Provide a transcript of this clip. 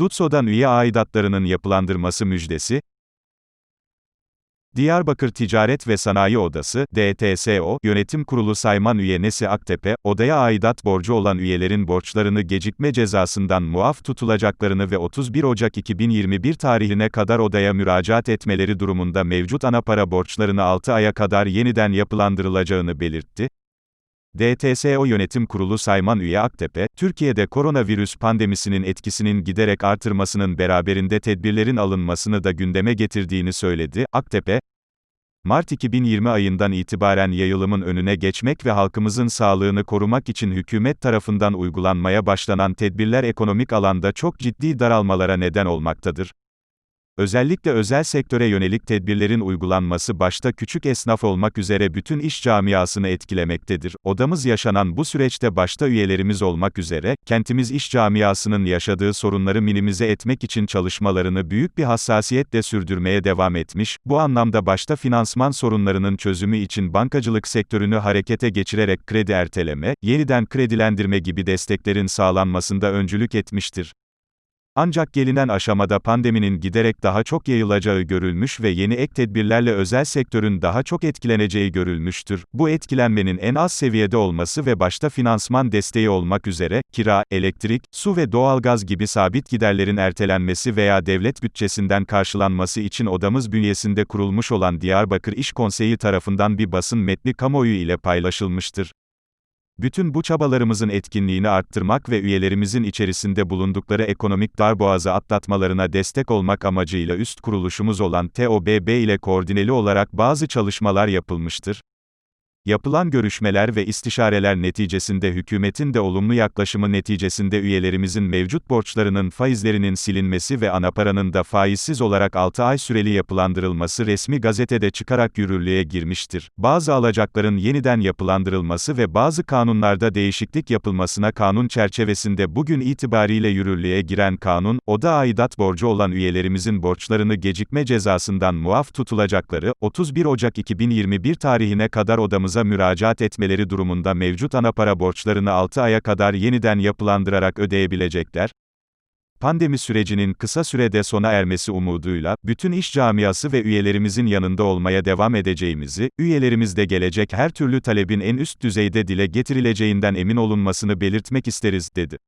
DUTSO'dan üye aidatlarının yapılandırması müjdesi, Diyarbakır Ticaret ve Sanayi Odası, DTSO, Yönetim Kurulu Sayman Üye Aktepe, odaya aidat borcu olan üyelerin borçlarını gecikme cezasından muaf tutulacaklarını ve 31 Ocak 2021 tarihine kadar odaya müracaat etmeleri durumunda mevcut ana para borçlarını 6 aya kadar yeniden yapılandırılacağını belirtti. DTSO Yönetim Kurulu Sayman Üye Aktepe, Türkiye'de koronavirüs pandemisinin etkisinin giderek artırmasının beraberinde tedbirlerin alınmasını da gündeme getirdiğini söyledi. Aktepe, Mart 2020 ayından itibaren yayılımın önüne geçmek ve halkımızın sağlığını korumak için hükümet tarafından uygulanmaya başlanan tedbirler ekonomik alanda çok ciddi daralmalara neden olmaktadır. Özellikle özel sektöre yönelik tedbirlerin uygulanması başta küçük esnaf olmak üzere bütün iş camiasını etkilemektedir. Odamız yaşanan bu süreçte başta üyelerimiz olmak üzere, kentimiz iş camiasının yaşadığı sorunları minimize etmek için çalışmalarını büyük bir hassasiyetle sürdürmeye devam etmiş, bu anlamda başta finansman sorunlarının çözümü için bankacılık sektörünü harekete geçirerek kredi erteleme, yeniden kredilendirme gibi desteklerin sağlanmasında öncülük etmiştir. Ancak gelinen aşamada pandeminin giderek daha çok yayılacağı görülmüş ve yeni ek tedbirlerle özel sektörün daha çok etkileneceği görülmüştür. Bu etkilenmenin en az seviyede olması ve başta finansman desteği olmak üzere, kira, elektrik, su ve doğalgaz gibi sabit giderlerin ertelenmesi veya devlet bütçesinden karşılanması için odamız bünyesinde kurulmuş olan Diyarbakır İş Konseyi tarafından bir basın metni kamuoyu ile paylaşılmıştır. Bütün bu çabalarımızın etkinliğini arttırmak ve üyelerimizin içerisinde bulundukları ekonomik darboğazı atlatmalarına destek olmak amacıyla üst kuruluşumuz olan TOBB ile koordineli olarak bazı çalışmalar yapılmıştır. Yapılan görüşmeler ve istişareler neticesinde hükümetin de olumlu yaklaşımı neticesinde üyelerimizin mevcut borçlarının faizlerinin silinmesi ve anaparanın da faizsiz olarak 6 ay süreli yapılandırılması resmi gazetede çıkarak yürürlüğe girmiştir. Bazı alacakların yeniden yapılandırılması ve bazı kanunlarda değişiklik yapılmasına kanun çerçevesinde bugün itibariyle yürürlüğe giren kanun, oda aidat borcu olan üyelerimizin borçlarını gecikme cezasından muaf tutulacakları, 31 Ocak 2021 tarihine kadar odamız bankamıza müracaat etmeleri durumunda mevcut ana para borçlarını 6 aya kadar yeniden yapılandırarak ödeyebilecekler. Pandemi sürecinin kısa sürede sona ermesi umuduyla, bütün iş camiası ve üyelerimizin yanında olmaya devam edeceğimizi, üyelerimizde gelecek her türlü talebin en üst düzeyde dile getirileceğinden emin olunmasını belirtmek isteriz, dedi.